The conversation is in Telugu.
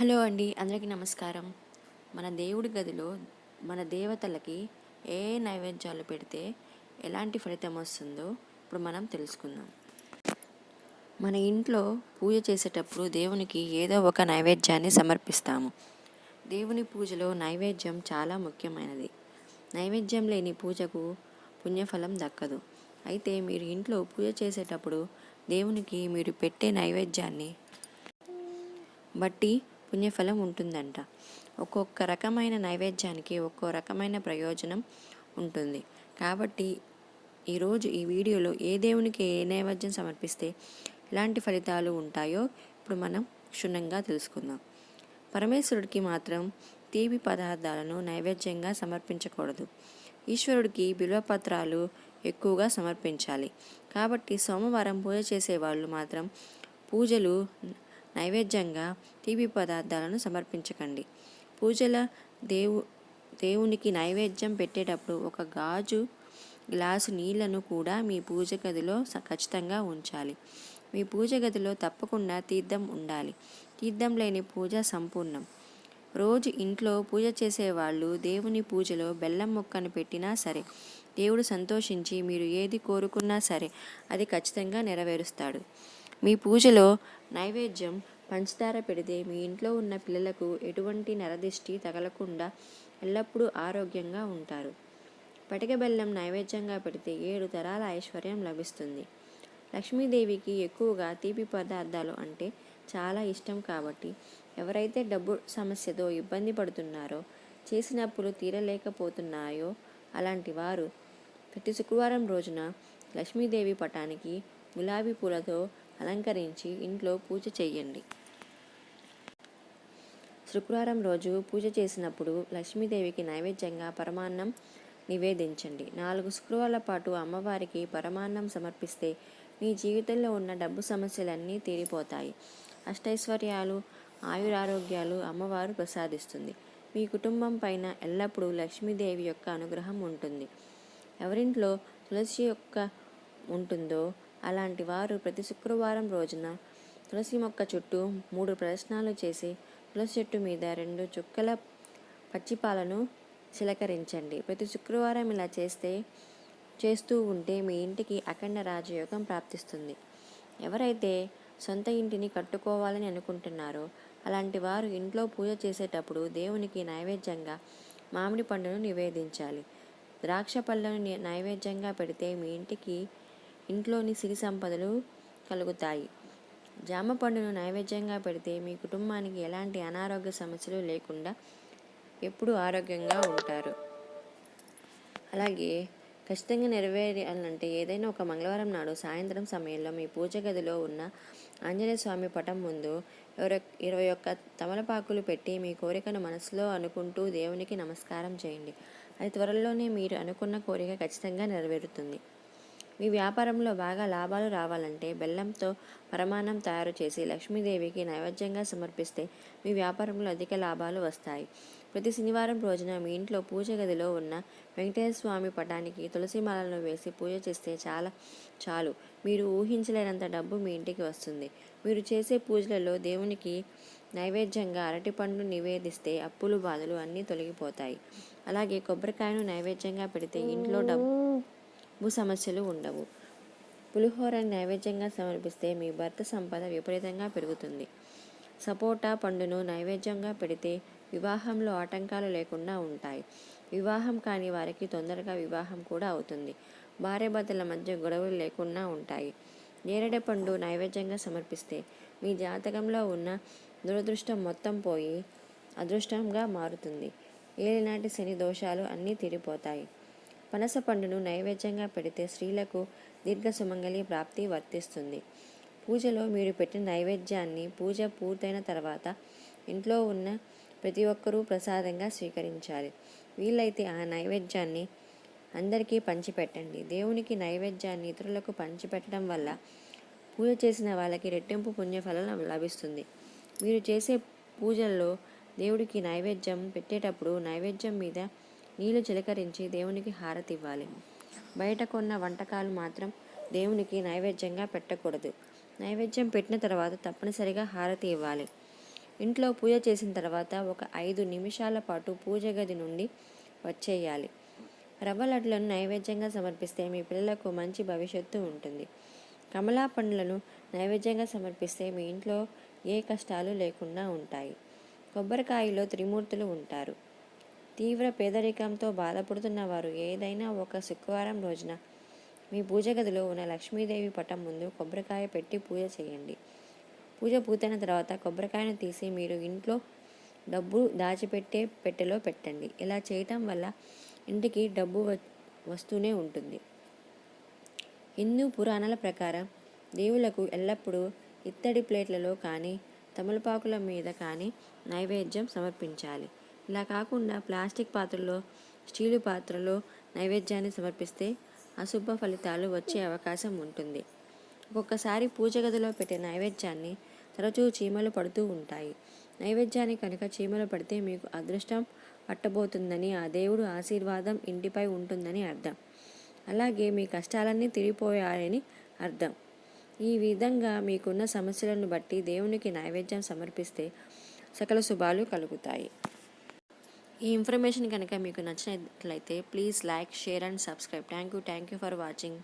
హలో అండి అందరికీ నమస్కారం. మన దేవుడి గదిలో మన దేవతలకి ఏ నైవేద్యాలు పెడితే ఎలాంటి ఫలితం వస్తుందో ఇప్పుడు మనం తెలుసుకుందాం. మన ఇంట్లో పూజ చేసేటప్పుడు దేవునికి ఏదో ఒక నైవేద్యాన్ని సమర్పిస్తాము. దేవుని పూజలో నైవేద్యం చాలా ముఖ్యమైనది. నైవేద్యం లేని పూజకు పుణ్యఫలం దక్కదు. అయితే మీరు ఇంట్లో పూజ చేసేటప్పుడు దేవునికి మీరు పెట్టే నైవేద్యాన్ని బట్టి పుణ్యఫలం ఉంటుందంట. ఒక్కొక్క రకమైన నైవేద్యానికి ఒక్కో రకమైన ప్రయోజనం ఉంటుంది. కాబట్టి ఈరోజు ఈ వీడియోలో ఏ దేవునికి ఏ నైవేద్యం సమర్పిస్తే ఎలాంటి ఫలితాలు ఉంటాయో ఇప్పుడు మనం క్షుణ్ణంగా తెలుసుకుందాం. పరమేశ్వరుడికి మాత్రం తీపి పదార్థాలను నైవేద్యంగా సమర్పించకూడదు. ఈశ్వరుడికి బిల్వపత్రాలు ఎక్కువగా సమర్పించాలి. కాబట్టి సోమవారం పూజ చేసేవాళ్ళు మాత్రం పూజలు నైవేద్యంగా తీపి పదార్థాలను సమర్పించకండి. పూజల దేవు దేవునికి నైవేద్యం పెట్టేటప్పుడు ఒక గాజు గ్లాసు నీళ్ళను కూడా మీ పూజ గదిలో స- ఖచ్చితంగా ఉంచాలి. మీ పూజ గదిలో తప్పకుండా తీర్థం ఉండాలి. తీర్థం లేని పూజ సంపూర్ణం. రోజు ఇంట్లో పూజ చేసేవాళ్ళు దేవుని పూజలో బెల్లం ముక్కను పెట్టినా సరే దేవుడు సంతోషించి మీరు ఏది కోరుకున్నా సరే అది ఖచ్చితంగా నెరవేరుస్తాడు. మీ పూజలో నైవేద్యం పంచదార పెడితే మీ ఇంట్లో ఉన్న పిల్లలకు ఎటువంటి నరదిష్టి తగలకుండా ఎల్లప్పుడూ ఆరోగ్యంగా ఉంటారు. పటిక బెల్లం నైవేద్యంగా పెడితే ఏడు తరాల ఐశ్వర్యం లభిస్తుంది. లక్ష్మీదేవికి ఎక్కువగా తీపి పదార్థాలు అంటే చాలా ఇష్టం కాబట్టి ఎవరైతే డబ్బు సమస్యతో ఇబ్బంది పడుతున్నారో చేసిన అప్పులు తీరలేకపోతున్నాయో అలాంటి వారు ప్రతి శుక్రవారం రోజున లక్ష్మీదేవి పటానికి గులాబీ పూలతో అలంకరించి ఇంట్లో పూజ చేయండి శుక్రవారం రోజు పూజ చేసినప్పుడు లక్ష్మీదేవికి నైవేద్యంగా పరమాన్నం నివేదించండి. నాలుగు శుక్రవారాల పాటు అమ్మవారికి పరమాన్నం సమర్పిస్తే మీ జీవితంలో ఉన్న డబ్బు సమస్యలన్నీ తీరిపోతాయి. అష్టైశ్వర్యాలు ఆయురారోగ్యాలు అమ్మవారు ప్రసాదిస్తుంది. మీ కుటుంబం పైన ఎల్లప్పుడూ లక్ష్మీదేవి యొక్క అనుగ్రహం ఉంటుంది. ఎవరింట్లో తులసి యొక్క ఉంటుందో అలాంటి వారు ప్రతి శుక్రవారం రోజున తులసి మొక్క చుట్టూ మూడు ప్రదర్శనలు చేసి తులసి చెట్టు మీద రెండు చుక్కల పచ్చిపాలను చిలకరించండి. ప్రతి శుక్రవారం ఇలా చేస్తే చేస్తూ ఉంటే మీ ఇంటికి అఖండ రాజయోగం ప్రాప్తిస్తుంది. ఎవరైతే సొంత ఇంటిని కట్టుకోవాలని అనుకుంటున్నారో అలాంటి వారు ఇంట్లో పూజ చేసేటప్పుడు దేవునికి నైవేద్యంగా మామిడి పండును నివేదించాలి. ద్రాక్ష పళ్ళను నైవేద్యంగా పెడితే మీ ఇంటికి ఇంట్లోని సిరి సంపదలు కలుగుతాయి. జామ పండును నైవేద్యంగా పెడితే మీ కుటుంబానికి ఎలాంటి అనారోగ్య సమస్యలు లేకుండా ఎప్పుడూ ఆరోగ్యంగా ఉంటారు. అలాగే ఖచ్చితంగా నెరవేరాలంటే ఏదైనా ఒక మంగళవారం నాడు సాయంత్రం సమయంలో మీ పూజ గదిలో ఉన్న ఆంజనేయ స్వామి పటం ముందు ఇరవై ఇరవై ఒక్క తమలపాకులు పెట్టి మీ కోరికను మనసులో అనుకుంటూ దేవునికి నమస్కారం చేయండి. అది త్వరలోనే మీరు అనుకున్న కోరిక ఖచ్చితంగా నెరవేరుతుంది. మీ వ్యాపారంలో బాగా లాభాలు రావాలంటే బెల్లంతో పరమాన్నం తయారు చేసి లక్ష్మీదేవికి నైవేద్యంగా సమర్పిస్తే మీ వ్యాపారంలో అధిక లాభాలు వస్తాయి. ప్రతి శనివారం రోజున మీ ఇంట్లో పూజ గదిలో ఉన్న వెంకటేశ్వర స్వామి పటానికి తులసి మాలను వేసి పూజ చేస్తే చాలా చాలు. మీరు ఊహించలేనంత డబ్బు మీ ఇంటికి వస్తుంది. మీరు చేసే పూజలలో దేవునికి నైవేద్యంగా అరటిపండు నివేదిస్తే అప్పులు బాధలు అన్నీ తొలగిపోతాయి. అలాగే కొబ్బరికాయను నైవేద్యంగా పెడితే ఇంట్లో డబ్బు భూ సమస్యలు ఉండవు. పులిహోరని నైవేద్యంగా సమర్పిస్తే మీ భర్త సంపద విపరీతంగా పెరుగుతుంది. సపోటా పండును నైవేద్యంగా పెడితే వివాహంలో ఆటంకాలు లేకుండా ఉంటాయి. వివాహం కాని వారికి తొందరగా వివాహం కూడా అవుతుంది. భార్యాభర్తల మధ్య గొడవలు లేకుండా ఉంటాయి. నేరడే పండు నైవేద్యంగా సమర్పిస్తే మీ జాతకంలో ఉన్న దురదృష్టం మొత్తం పోయి అదృష్టంగా మారుతుంది. ఏలినాటి శని దోషాలు అన్నీ తీరిపోతాయి. పనస పండును నైవేద్యంగా పెడితే స్త్రీలకు దీర్ఘ సుమంగళి ప్రాప్తి వర్తిస్తుంది. పూజలో మీరు పెట్టిన నైవేద్యాన్ని పూజ పూర్తయిన తర్వాత ఇంట్లో ఉన్న ప్రతి ఒక్కరూ ప్రసాదంగా స్వీకరించాలి. వీలైతే ఆ నైవేద్యాన్ని అందరికీ పంచిపెట్టండి. దేవునికి నైవేద్యాన్ని ఇతరులకు పంచిపెట్టడం వల్ల పూజ చేసిన వాళ్ళకి రెట్టింపు పుణ్యఫలం లభిస్తుంది. మీరు చేసే పూజల్లో దేవుడికి నైవేద్యం పెట్టేటప్పుడు నైవేద్యం మీద నీళ్ళు చిలకరించి దేవునికి హారతి ఇవ్వాలి బయట కొన్న వంటకాలు మాత్రం దేవునికి నైవేద్యంగా పెట్టకూడదు. నైవేద్యం పెట్టిన తర్వాత తప్పనిసరిగా హారతి ఇవ్వాలి. ఇంట్లో పూజ చేసిన తర్వాత ఒక ఐదు నిమిషాల పాటు పూజ గది నుండి వచ్చేయాలి. రవ్వ లడ్లను నైవేద్యంగా సమర్పిస్తే మీ పిల్లలకు మంచి భవిష్యత్తు ఉంటుంది. కమలా పండ్లను నైవేద్యంగా సమర్పిస్తే మీ ఇంట్లో ఏ కష్టాలు లేకుండా ఉంటాయి. కొబ్బరికాయలో త్రిమూర్తులు ఉంటారు. తీవ్ర పేదరికంతో బాధపడుతున్న వారు ఏదైనా ఒక శుక్రవారం రోజున మీ పూజ గదిలో ఉన్న లక్ష్మీదేవి పటం ముందు కొబ్బరికాయ పెట్టి పూజ చేయండి. పూజ పూర్తయిన తర్వాత కొబ్బరికాయను తీసి మీరు ఇంట్లో డబ్బు దాచిపెట్టే పెట్టెలో పెట్టండి. ఇలా చేయటం వల్ల ఇంటికి డబ్బు వస్తూనే ఉంటుంది. హిందూ పురాణాల ప్రకారం దేవులకు ఎల్లప్పుడూ ఇత్తడి ప్లేట్లలో కానీ తమలపాకుల మీద కానీ నైవేద్యం సమర్పించాలి. ఇలా కాకుండా ప్లాస్టిక్ పాత్రలో స్టీలు పాత్రలో నైవేద్యాన్ని సమర్పిస్తే అశుభ ఫలితాలు వచ్చే అవకాశం ఉంటుంది. ఒక్కొక్కసారి పూజ గదిలో పెట్టే నైవేద్యాన్ని తరచూ చీమలు పడుతూ ఉంటాయి. నైవేద్యాన్ని కనుక చీమలు పడితే మీకు అదృష్టం పట్టబోతుందని ఆ దేవుడు ఆశీర్వాదం ఇంటిపై ఉంటుందని అర్థం. అలాగే మీ కష్టాలన్నీ తిరిగిపోయాయని అర్థం. ఈ విధంగా మీకున్న సమస్యలను బట్టి దేవునికి నైవేద్యం సమర్పిస్తే సకల శుభాలు కలుగుతాయి. ఈ ఇన్ఫర్మేషన్ కనుక మీకు నచ్చినట్లయితే please like share and subscribe. Thank you thank you for watching.